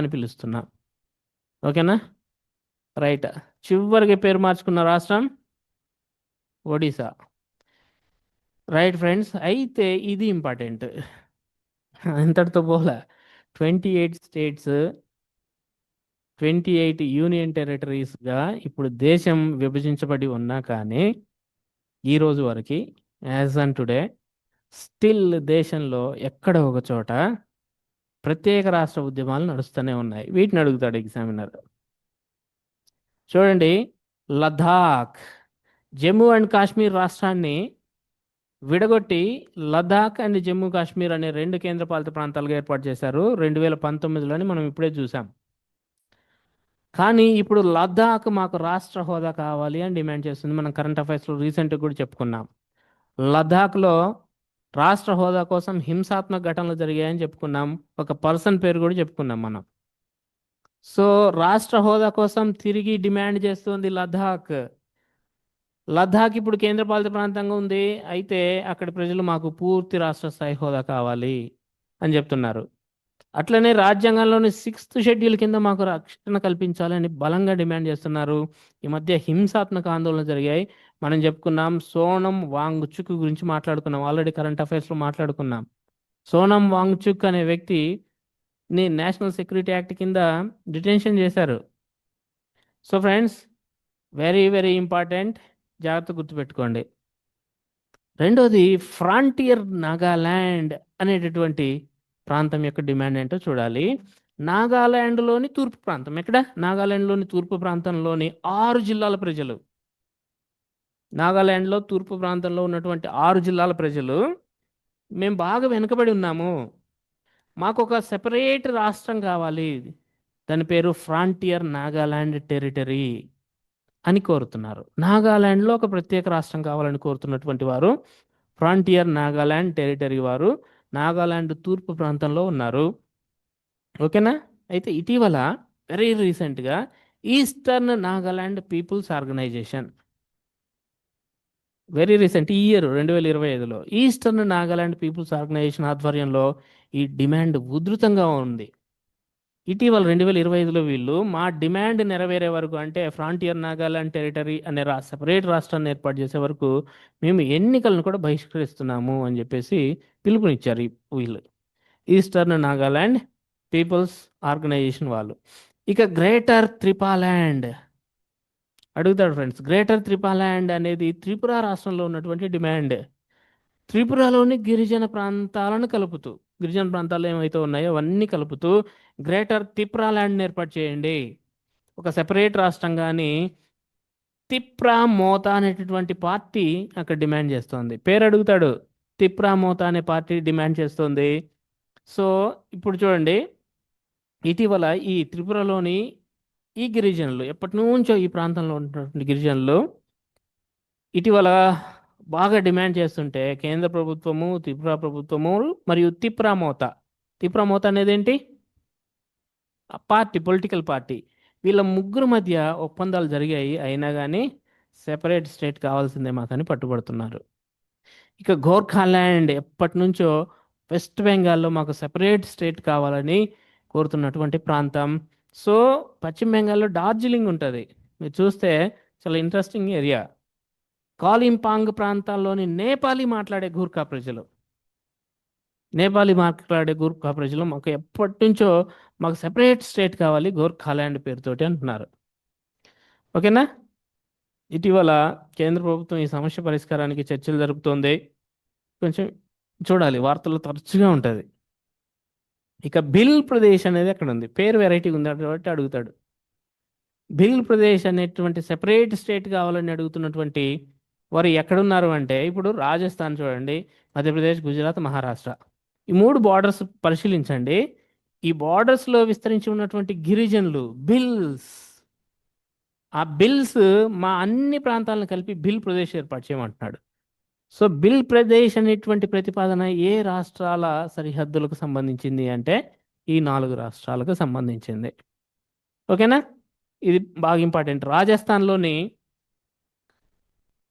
అని పిలుస్తున్నా. ఓకేనా? రైట్. చివరికి పేరు మార్చుకున్న రాష్ట్రం? ఒడిశా. రైట్ ఫ్రెండ్స్ అయితే ఇది ఇంపార్టెంట్. ఇంతటితో పోలే. Twenty eight states twenty eight union టెరిటరీస్గా ఇప్పుడు దేశం విభజించబడి ఉన్నా కానీ ఈ రోజు వరకు యాజ్ అన్ టుడే స్టిల్ దేశంలో ఎక్కడ ఒక చోట ప్రత్యేక రాష్ట్ర ఉద్యమాలు నడుస్తూనే ఉన్నాయి. వీటిని అడుగుతాడు ఎగ్జామినర్. చూడండి లదాఖ్ జమ్మూ అండ్ కాశ్మీర్ రాష్ట్రాన్ని విడగొట్టి లదాఖ్ అండ్ జమ్మూ కాశ్మీర్ అనే రెండు కేంద్రపాలిత ప్రాంతాలుగా ఏర్పాటు చేశారు. రెండు వేల పంతొమ్మిదిలోని మనం ఇప్పుడే చూసాం కానీ ఇప్పుడు లదాఖ్ మాకు రాష్ట్ర హోదా కావాలి అని డిమాండ్ చేస్తుంది. మనం కరెంట్ అఫైర్స్లో రీసెంట్గా కూడా చెప్పుకున్నాం. లదాఖ్లో రాష్ట్ర హోదా కోసం హింసాత్మక ఘటనలు జరిగాయని చెప్పుకున్నాం. ఒక పర్సన్ పేరు కూడా చెప్పుకున్నాం మనం. సో రాష్ట్ర హోదా కోసం తిరిగి డిమాండ్ చేస్తుంది లదాఖ్ లదాఖ్ ఇప్పుడు కేంద్రపాలిత ప్రాంతంగా ఉంది. అయితే అక్కడ ప్రజలు మాకు పూర్తి రాష్ట్ర స్థాయి హోదా కావాలి అని చెప్తున్నారు. అట్లనే రాజ్యాంగంలోని సిక్స్త్ షెడ్యూల్ కింద మాకు రక్షణ కల్పించాలని బలంగా డిమాండ్ చేస్తున్నారు. ఈ మధ్య హింసాత్మక ఆందోళన జరిగాయి. మనం చెప్పుకున్నాం సోనం వాంగ్చుక్ గురించి మాట్లాడుకున్నాం. ఆల్రెడీ కరెంట్ అఫైర్స్లో మాట్లాడుకున్నాం. సోనం వాంగ్చుక్ అనే వ్యక్తి ని నేషనల్ సెక్యూరిటీ యాక్ట్ కింద డిటెన్షన్ చేశారు. So friends very very important. జాగ్రత్త గుర్తుపెట్టుకోండి. రెండోది ఫ్రాంటియర్ నాగాల్యాండ్ అనేటటువంటి ప్రాంతం యొక్క డిమాండ్ ఏంటో చూడాలి. నాగాల్యాండ్లోని తూర్పు ప్రాంతం. ఎక్కడ? నాగాల్యాండ్లోని తూర్పు ప్రాంతంలోని ఆరు జిల్లాల ప్రజలు. నాగాల్యాండ్లో తూర్పు ప్రాంతంలో ఉన్నటువంటి ఆరు జిల్లాల ప్రజలు మేము బాగా వెనుకబడి ఉన్నాము. మాకు ఒక సెపరేట్ రాష్ట్రం కావాలి. దాని పేరు ఫ్రాంటియర్ నాగాల్యాండ్ టెరిటరీ అని కోరుతున్నారు. నాగాల్యాండ్లో ఒక ప్రత్యేక రాష్ట్రం కావాలని కోరుతున్నటువంటి వారు ఫ్రాంటియర్ నాగాల్యాండ్ టెరిటరీ వారు నాగాల్యాండ్ తూర్పు ప్రాంతంలో ఉన్నారు. ఓకేనా? అయితే ఇటీవల వెరీ రీసెంట్గా eastern Nagaland peoples organization very recent ఈ ఇయర్ రెండు వేల ఇరవై ఐదులో ఈస్టర్న్ నాగాలాండ్ పీపుల్స్ ఆర్గనైజేషన్ ఆధ్వర్యంలో ఈ డిమాండ్ ఉధృతంగా ఉంది. ఇటీవల రెండు వేల ఇరవై ఐదులో వీళ్ళు మా డిమాండ్ నెరవేరే వరకు అంటే ఫ్రాంటియర్ నాగాలాండ్ టెరిటరీ అనే రా సపరేట్ రాష్ట్రాన్ని ఏర్పాటు చేసే వరకు మేము ఎన్నికలను కూడా బహిష్కరిస్తున్నాము అని చెప్పేసి పిలుపునిచ్చారు ఈ వీళ్ళు. ఈస్టర్న్ నాగాలాండ్ పీపుల్స్ ఆర్గనైజేషన్ వాళ్ళు. ఇక గ్రేటర్ త్రిపాలాండ్ అడుగుతాడు ఫ్రెండ్స్ గ్రేటర్ త్రిపాల్యాండ్ అనేది త్రిపుర రాష్ట్రంలో ఉన్నటువంటి డిమాండ్ త్రిపురలోని గిరిజన ప్రాంతాలను కలుపుతూ గిరిజన ప్రాంతాలు ఏమైతే ఉన్నాయో అవన్నీ కలుపుతూ గ్రేటర్ తిప్రా ల్యాండ్ని ఏర్పాటు చేయండి. ఒక సెపరేట్ రాష్ట్రం కానీ తిప్రా మోత అనేటటువంటి పార్టీ అక్కడ డిమాండ్ చేస్తోంది. పేరు అడుగుతాడు. తిప్రా మోత అనే పార్టీ డిమాండ్ చేస్తోంది. సో ఇప్పుడు చూడండి. ఇటీవల ఈ త్రిపురలోని ఈ గిరిజనులు ఎప్పటి నుంచో ఈ ప్రాంతంలో ఉన్నటువంటి గిరిజనులు ఇటీవల బాగా డిమాండ్ చేస్తుంటే కేంద్ర ప్రభుత్వము త్రిపుర ప్రభుత్వము మరియు తిప్రా మోత. తిప్రా మోత అనేది ఏంటి పార్టీ పొలిటికల్ పార్టీ. వీళ్ళ ముగ్గురు మధ్య ఒప్పందాలు జరిగాయి. అయినా కానీ సెపరేట్ స్టేట్ కావాల్సిందే మాకని పట్టుబడుతున్నారు. ఇక గోర్ఖాల్యాండ్ ఎప్పటి నుంచో వెస్ట్ బెంగాల్లో మాకు సెపరేట్ స్టేట్ కావాలని కోరుతున్నటువంటి ప్రాంతం. సో పశ్చిమ బెంగాల్లో డార్జిలింగ్ ఉంటుంది. మీరు చూస్తే చాలా ఇంట్రెస్టింగ్ ఏరియా కాలింపాంగ్ ప్రాంతాల్లోని నేపాలీ మాట్లాడే గూర్ఖా ప్రజలు. నేపాలీ మాట్లాడే గూర్ఖా ప్రజలు మాకు ఎప్పటి నుంచో మాకు సెపరేట్ స్టేట్ కావాలి గోర్ఖాల్యాండ్ పేరుతోటి అంటున్నారు. ఓకేనా? ఇటీవల కేంద్ర ప్రభుత్వం ఈ సమస్య పరిష్కారానికి చర్చలు జరుపుతోంది. కొంచెం చూడాలి వార్తలు తరచుగా ఉంటుంది. ఇక బిల్ ప్రదేశ్ అనేది అక్కడ ఉంది పేరు వెరైటీ ఉంది కాబట్టి అడుగుతాడు. బిల్ ప్రదేశ్ అనేటువంటి సెపరేట్ స్టేట్ కావాలని అడుగుతున్నటువంటి వారు ఎక్కడున్నారు అంటే ఇప్పుడు రాజస్థాన్ చూడండి మధ్యప్రదేశ్ గుజరాత్ మహారాష్ట్ర. ఈ మూడు బార్డర్స్ పరిశీలించండి. ఈ బార్డర్స్లో విస్తరించి ఉన్నటువంటి గిరిజనులు బిల్స్ ఆ బిల్స్ మా అన్ని ప్రాంతాలను కలిపి బిల్ ప్రదేశ్ ఏర్పాటు చేయమంటున్నాడు. సో బిల్ ప్రదేశ్ అనేటువంటి ప్రతిపాదన ఏ రాష్ట్రాల సరిహద్దులకు సంబంధించింది అంటే ఈ నాలుగు రాష్ట్రాలకు సంబంధించింది. ఓకేనా? ఇది బాగా ఇంపార్టెంట్. రాజస్థాన్లోని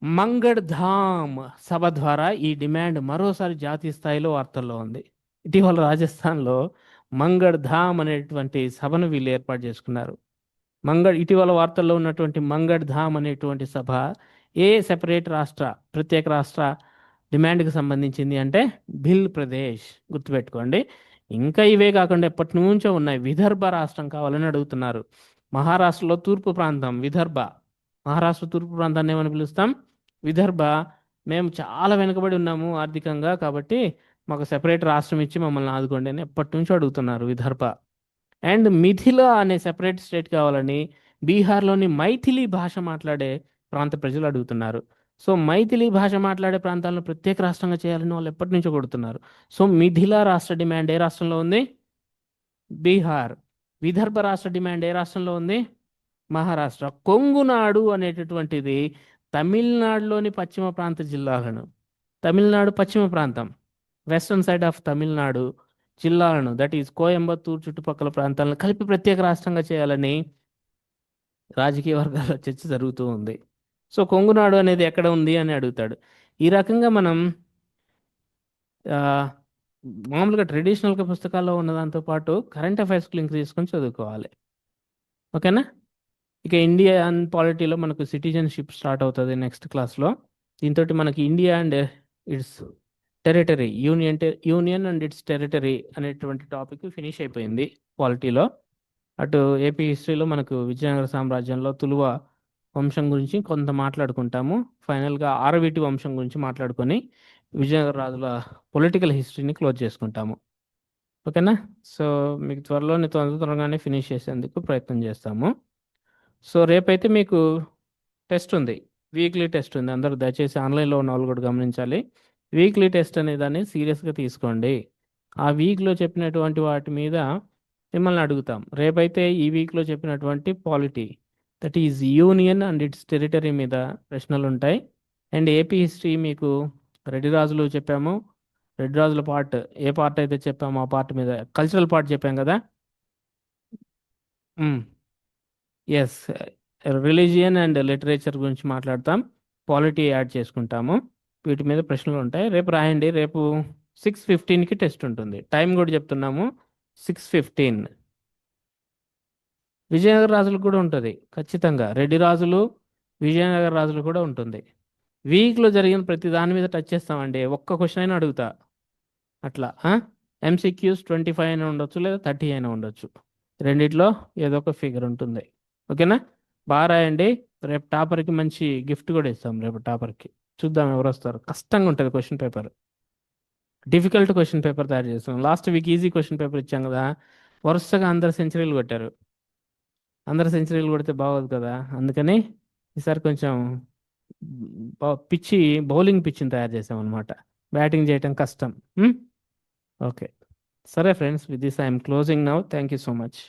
మంగడ్ ధామ్ సభ ద్వారా ఈ డిమాండ్ మరోసారి జాతీయ స్థాయిలో వార్తల్లో ఉంది. ఇటీవల రాజస్థాన్లో మంగడ్ ధామ్ అనేటువంటి సభను వీళ్ళు ఏర్పాటు చేసుకున్నారు. మంగడ్ ఇటీవల వార్తల్లో ఉన్నటువంటి మంగడ్ ధామ్ అనేటువంటి సభ ఏ సెపరేట్ రాష్ట్ర ప్రత్యేక రాష్ట్ర డిమాండ్కి సంబంధించింది అంటే భిల్ ప్రదేశ్ గుర్తుపెట్టుకోండి. ఇంకా ఇవే కాకుండా ఎప్పటి నుంచో ఉన్నాయి. విదర్భ రాష్ట్రం కావాలని అడుగుతున్నారు. మహారాష్ట్రలో తూర్పు ప్రాంతం విదర్భ. మహారాష్ట్ర తూర్పు ప్రాంతాన్ని ఏమని పిలుస్తాం? విదర్భ. మేము చాలా వెనుకబడి ఉన్నాము ఆర్థికంగా కాబట్టి మాకు సెపరేట్ రాష్ట్రం ఇచ్చి మమ్మల్ని ఆదుకోండి అని ఎప్పటి నుంచో అడుగుతున్నారు విదర్భ. అండ్ మిథిల అనే సెపరేట్ స్టేట్ కావాలని బీహార్లోని మైథిలి భాష మాట్లాడే ప్రాంత ప్రజలు అడుగుతున్నారు. సో మైథిలి భాష మాట్లాడే ప్రాంతాలను ప్రత్యేక రాష్ట్రంగా చేయాలని వాళ్ళు ఎప్పటి నుంచో కొడుతున్నారు. సో మిథిలా రాష్ట్ర డిమాండ్ ఏ రాష్ట్రంలో ఉంది? బీహార్. విదర్భ రాష్ట్ర డిమాండ్ ఏ రాష్ట్రంలో ఉంది? మహారాష్ట్ర. కొంగునాడు అనేటటువంటిది తమిళనాడులోని పశ్చిమ ప్రాంత జిల్లాలను. తమిళనాడు పశ్చిమ ప్రాంతం. వెస్ట్రన్ సైడ్ ఆఫ్ తమిళనాడు జిల్లాలను. దట్ ఈస్ కోయంబత్తూరు చుట్టుపక్కల ప్రాంతాలను కలిపి ప్రత్యేక రాష్ట్రంగా చేయాలని రాజకీయ వర్గాల్లో చర్చ జరుగుతూ ఉంది. సో కొంగునాడు అనేది ఎక్కడ ఉంది అని అడుగుతాడు. ఈ రకంగా మనం మామూలుగా ట్రెడిషనల్గా పుస్తకాల్లో ఉన్న దాంతో పాటు కరెంట్ అఫైర్స్కి లింక్ తీసుకొని చదువుకోవాలి. ఓకేనా? ఇక ఇండియన్ పాలిటీలో మనకు సిటిజన్షిప్ స్టార్ట్ అవుతుంది నెక్స్ట్ క్లాస్లో. దీంతో మనకి India and its territory union union and its territory అనేటువంటి టాపిక్ ఫినిష్ అయిపోయింది పాలిటీలో. అటు ఏపీ హిస్టరీలో మనకు విజయనగర సామ్రాజ్యంలో తులువ వంశం గురించి కొంత మాట్లాడుకుంటాము. ఫైనల్గా ఆరవీటి వంశం గురించి మాట్లాడుకొని విజయనగర రాజుల పొలిటికల్ హిస్టరీని క్లోజ్ చేసుకుంటాము. ఓకేనా? సో మీకు త్వరలోనే తొందర త్వరగానే ఫినిష్ చేసేందుకు ప్రయత్నం చేస్తాము. సో రేపైతే మీకు టెస్ట్ ఉంది. వీక్లీ టెస్ట్ ఉంది. అందరూ దయచేసి ఆన్లైన్లో ఉన్న వాళ్ళు కూడా గమనించాలి. వీక్లీ టెస్ట్ అనే దాన్ని సీరియస్గా తీసుకోండి. ఆ వీక్లో చెప్పినటువంటి వాటి మీద మిమ్మల్ని అడుగుతాం. రేపైతే ఈ వీక్లో చెప్పినటువంటి polity that is union and its territory మీద ప్రశ్నలు ఉంటాయి అండ్ ఏపీ హిస్టరీ మీకు రెడ్డి రాజులు చెప్పాము. రెడ్డి రాజుల పార్ట్ ఏ పార్ట్ అయితే చెప్పామో ఆ పార్ట్ మీద కల్చరల్ పార్ట్ చెప్పాం కదా? ఎస్ రిలీజియన్ అండ్ లిటరేచర్ గురించి మాట్లాడతాం. పాలిటీ యాడ్ చేసుకుంటాము. వీటి మీద ప్రశ్నలు ఉంటాయి రేపు రాయండి. రేపు సిక్స్ ఫిఫ్టీన్కి టెస్ట్ ఉంటుంది. టైం కూడా చెప్తున్నాము. సిక్స్ ఫిఫ్టీన్ విజయనగర రాజులకు కూడా ఉంటుంది ఖచ్చితంగా. రెడ్డి రాజులు విజయనగర రాజులు కూడా ఉంటుంది. వీక్లో జరిగిన ప్రతి దాని మీద టచ్ చేస్తామండి. ఒక్క క్వశ్చన్ అయినా అడుగుతా. అట్లా ఎంసీక్యూస్ ట్వంటీ ఫైవ్ అయినా ఉండొచ్చు లేదా థర్టీ అయినా ఉండొచ్చు. రెండిట్లో ఏదో ఒక ఫిగర్ ఉంటుంది. ఓకేనా? బాగా రాయండి. రేపు టాపర్కి మంచి గిఫ్ట్ కూడా ఇస్తాం రేపు టాపర్కి. చూద్దాం ఎవరు వస్తారు. కష్టంగా ఉంటుంది question paper. Difficult question paper తయారు చేస్తాం last week easy question paper ఇచ్చాం కదా. వరుసగా అందరు సెంచరీలు కొట్టారు. అందరు సెంచరీలు కొడితే బాగోదు కదా. అందుకని ఈసారి కొంచెం పిచ్చి బౌలింగ్ పిచ్చిని తయారు చేసాం అనమాట బ్యాటింగ్ చేయటం కష్టం. ఓకే. సరే friends with this I'm closing now. Thank you so much.